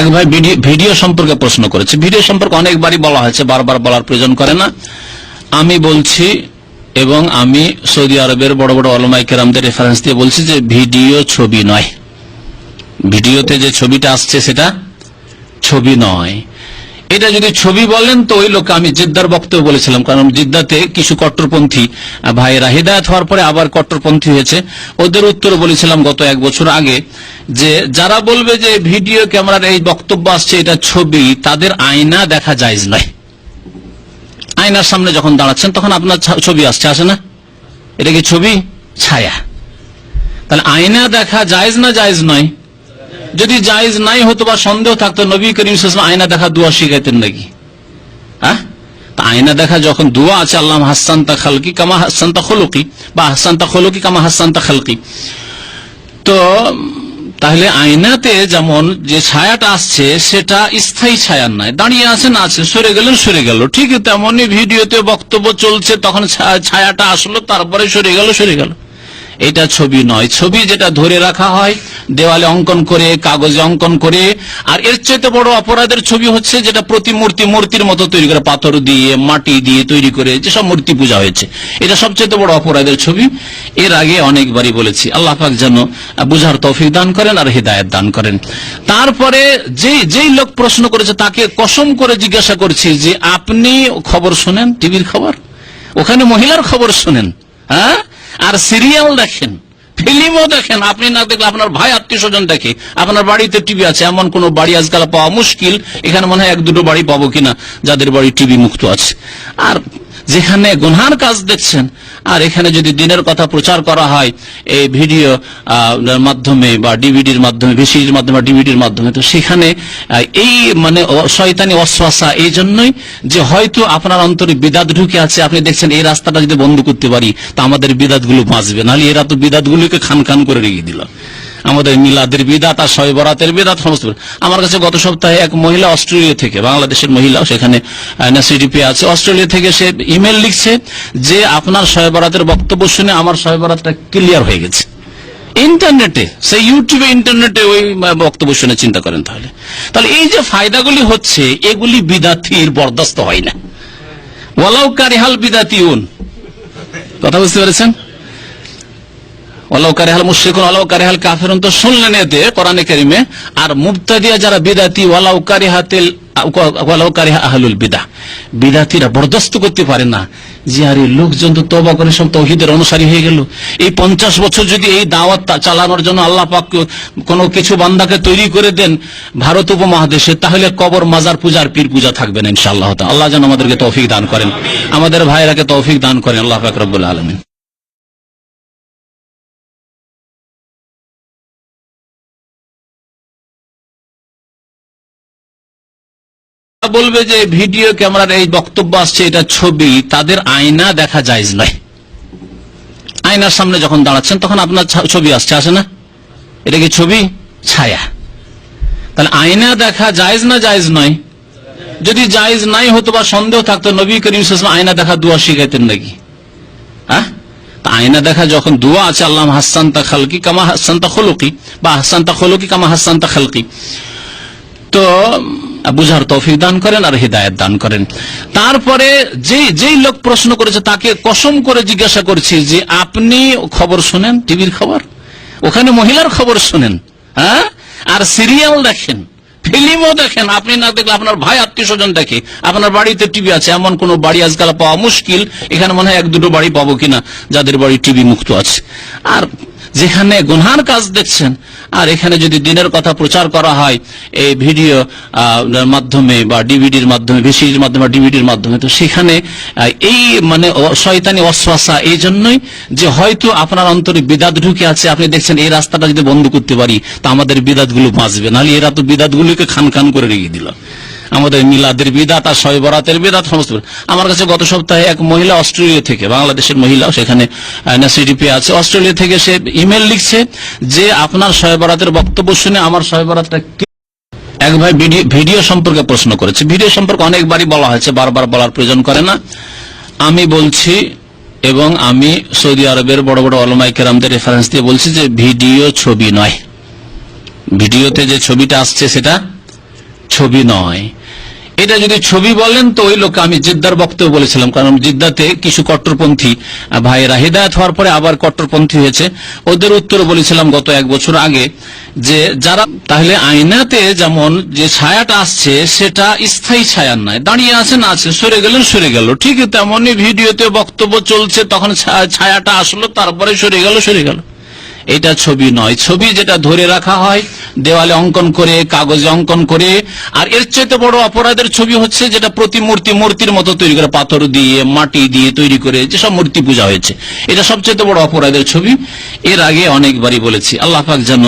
এক ভাই ভিডিও- সম্পর্কে প্রশ্ন করেছে। ভিডিও সম্পর্কে অনেকবারই বলা হয়েছে, বারবার বলার প্রয়োজন করে না। আমি বলছি এবং আমি সৌদি আরবের বড় বড় অলমাই কেরামদের রেফারেন্স দিয়ে বলছি যে ভিডিও ছবি নয়। ভিডিওতে যে ছবিটা আসছে সেটা ছবি নয়। এটা যদি ছবি বলেন, তো ওই লোক আমি জিদ্দার বক্তব্য বলেছিলাম, কারণ জিদ্দাতে কিছু কট্টরপন্থী ভাইয়েরা হৃদায়ত হওয়ার পরে আবার কট্টরপন্থী হয়েছে। ওদের উত্তর বলেছিলাম গত এক বছর আগে, যে যারা বলবে যে ভিডিও ক্যামেরার এই বক্তব্য আসছে, এটা ছবি, তাদের আয়না দেখা যায় নয়। আয়নার সামনে যখন দাঁড়াচ্ছেন, তখন আপনার ছবি আসছে, আসে না? এটা কি ছবি? ছায়া। তাহলে আয়না দেখা জায়েজ না জায়েজ নয়? যদি জায়েজ নাই হতো বা সন্দেহ থাকতো, নবী করিম আয়না দেখা দোয়া শিখাইতেন নাকি? হ্যাঁ? আয়না দেখা যখন দোয়া আছে, আল্লাহ হাসান তা খালকি কামা হাসান তা খলকি, বা হাসান তা খলকি কামা হাসান তা খালকি। তো, তাহলে আয়নাতে যেমন যে ছায়াটা আসছে, সেটা স্থায়ী ছায়ার নয় দাঁড়িয়ে আছে না আছে সরে গেলেন, সরে গেল। ঠিক তেমনই ভিডিওতে বক্তব্য চলছে, তখন ছায়াটা আসলো, তারপরে সরে গেল সরে গেল। এটা ছবি নয়। ছবি যেটা ধরে রাখা হয়, দেওয়ালে অঙ্কন করে, কাগজে অঙ্কন করে, আর এর চাইতে বড় অপরাধের ছবি হচ্ছে যেটা প্রতিমূর্তি মূর্তির মতো তৈরি করে, পাথর দিয়ে, মাটি দিয়ে তৈরি করে, যেসব মূর্তি পূজা হয়েছে। এটা সবচেয়ে বড় অপরাধের ছবি। এর আগে অনেকবারই বলেছি, আল্লাহ পাক যেন বুঝার তৌফিক দান করেন আর হৃদায়ত দান করেন। তারপরে যে যেই লোক প্রশ্ন করেছে, তাকে কসম করে জিজ্ঞাসা করছি যে, আপনি খবর শুনেন? টিভির খবর? ওখানে মহিলার খবর শুনেন। হ্যাঁ? আর সিরিয়াল দেখেন, ফিল্মও দেখেন, আপনি না দেখলে আপনার ভাই আত্মীয় স্বজন দেখে, আপনার বাড়িতে টিভি আছে, এমন কোন বাড়ি আজকাল পাওয়া মুশকিল, এখানে মনে হয় এক দুটো বাড়ি পাবো কিনা, যাদের বাড়ি টিভি মুক্ত আছে। আর যেখানে গুনহার কাজ দেখছেন, আর এখানে যদি দিনের কথা প্রচার করা হয়, এই ভিডিও মাধ্যমে বা ডিভিডির মাধ্যমে, ভিসিডির মাধ্যমে ডিভিডির মাধ্যমে, তো সেখানে এই মানে শয়তানি অশ্বাসা, এই জন্যই যে হয়তো আপনার অন্তরে বিদাত ঢুকে আছে, আপনি দেখছেন এই রাস্তাটা যদি বন্ধ করতে পারি, তা আমাদের বিদাতগুলো বাঁচবে। নাহলে এরা তো বিদাত গুলোকে খান খান করে রেখে দিল। আমাদের মিলাদের বিদাত আর শয় বরাতের বিদাত, সমস্ত আমার কাছে গত সপ্তাহে এক মহিলা অস্ট্রেলিয়া থেকে, বাংলাদেশের মহিলা সেখানে সিডিপি আছে। অস্ট্রেলিয়া থেকে সে ইমেল লিখছে যে আপনার শয় বরাতের বক্তব্য শুনে আমার শয় বরাতটা ক্লিয়ার হয়ে গেছে। ইন্টারনেটে, সেই ইউটিউবে, ইন্টারনেটে ওই বক্তব্য শুনে চিন্তা করেন তাহলে। তাহলে এই যে ফায়দাগুলি হচ্ছে, এগুলি বিদাতির বরদাস্ত হয় না। ওয়ালাউ কারিহাল বিদাতিউন। কথা বুঝতে পেরেছেন? অনুসারী হয়ে গেল। এই পঞ্চাশ বছর যদি এই দাওয়াত চালানোর জন্য আল্লাহ পাক কোনো কিছু বান্দাকে তৈরি করে দেন ভারত উপমহাদেশে, তাহলে কবর, মাজার পূজার পীর পূজা থাকবে না ইনশাআল্লাহ আল্লাহ যেন আমাদেরকে তৌফিক দান করেন। আমাদের ভাইরাকে তৌফিক দান করেন। আল্লাহ পাক রব্বুল আলমিন। বলবে যে ভিডিও ক্যামেরার এই বক্তব্য আসছে, এটা ছবি, তাদের আয়না দেখা যায় নয়। আয়নার সামনে যখন দাঁড়াচ্ছেন, তখন আপনার ছবি আসছে, আসে না? এটা কি ছবি? ছায়া। তাহলে আয়না দেখা জায়েজ না জায়েজ নয়? যদি জায়েজ নাই হতো বা সন্দেহ থাকতো, নবী করিম আয়না দেখা দোয়া শিখাইতেন নাকি? হ্যাঁ? আয়না দেখা যখন দোয়া আছে, আল্লাহ হাসান তা খালকি কামা হাসান তা খলকি, বা হাসান তা খলকি কামা হাসান তা খালকি। তো বুঝার তৌফিক দান করেন আর হৃদায়ত দান করেন। তারপরে যে যেই লোক প্রশ্ন করেছে, তাকে কসম করে জিজ্ঞাসা করছি যে, আপনি খবর শুনেন? টিভির খবর? ওখানে মহিলার খবর শুনেন। হ্যাঁ? আর সিরিয়াল দেখেন, ফিল্মও দেখেন। আপনি না দেখলে আপনার ভাই আত্মীয় স্বজন দেখে, আপনার বাড়িতে টিভি আছে, এমন কোন বাড়ি আজকাল পাওয়া মুশকিল। এখানে মনে হয় এক দুটো বাড়ি পাবো কিনা, যাদের বাড়ি টিভি মুক্ত আছে। আর যেখানে গুনহার কাজ দেখছেন, আর এখানে যদি দিনের কথা প্রচার করা হয়, এই ভিডিও মাধ্যমে বা ডিভিডির মাধ্যমে, ভিসিডির মাধ্যমে ডিভিডির মাধ্যমে, তো সেখানে এই মানে শয়তানি অশ্বাসা, এই জন্যই যে হয়তো আপনার অন্তরে বিদাত ঢুকে আছে, আপনি দেখছেন এই রাস্তাটা যদি বন্ধ করতে পারি, তা আমাদের বিদাতগুলো বাঁচবে। নাহলে এরা তো বিদাত গুলোকে খান খান করে রেখে দিল। আমাদের মিলাদের বিদাত আর শয় বরাতের বিদাত, সমস্ত আমার কাছে গত সপ্তাহে এক মহিলা অস্ট্রেলিয়া থেকে, বাংলাদেশের মহিলা সেখানে সিডিপি আছে। অস্ট্রেলিয়া থেকে সে ইমেল লিখছে যে আপনার শয় বরাতের বক্তব্য শুনে আমার শয় বরাতটা এক ভাই ভিডিও ভিডিও সম্পর্কে প্রশ্ন করেছে। ভিডিও সম্পর্কে অনেকবারই বলা হয়েছে, বারবার বলার প্রয়োজন করে না। আমি বলছি এবং আমি সৌদি আরবের বড় বড় অলমাই কেরামদের রেফারেন্স দিয়ে বলছি যে ভিডিও ছবি নয়। ভিডিওতে যে ছবিটা আসছে সেটা ছবি নয়। এটা যদি ছবি বলেন, তো ওই লোক আমি জিদ্দার বক্তব্য বলেছিলাম, কারণ জিদ্দাতে কিছু কট্টরপন্থী ভাইয়েরা হৃদায়ত হওয়ার পরে আবার কট্টরপন্থী হয়েছে। ওদের উত্তর বলেছিলাম গত এক বছর আগে যে, যারা, তাহলে আয়নাতে যেমন যে ছায়াটা আসছে, সেটা স্থায়ী ছায়ার নয়। দাঁড়িয়ে আছেন আছে সরে গেলেন, সরে গেল। ঠিক তেমনই ভিডিওতে বক্তব্য চলছে, তখন ছায়াটা আসলো, তারপরে সরে গেল সরে গেল। এটা ছবি নয়। ছবি যেটা ধরে রাখা হয়, দেওয়ালে অঙ্কন করে, কাগজে অঙ্কন করে, আর এর চাইতে বড় অপরাধের ছবি হচ্ছে যেটা প্রতিমূর্তি মূর্তির মতো তৈরি করে, পাথর দিয়ে, মাটি দিয়ে তৈরি করে, যেসব মূর্তি পূজা হয়েছে। এটা সবচেয়ে বড় অপরাধের ছবি। এর আগে অনেকবারই বলেছি, আল্লাহ পাক যেন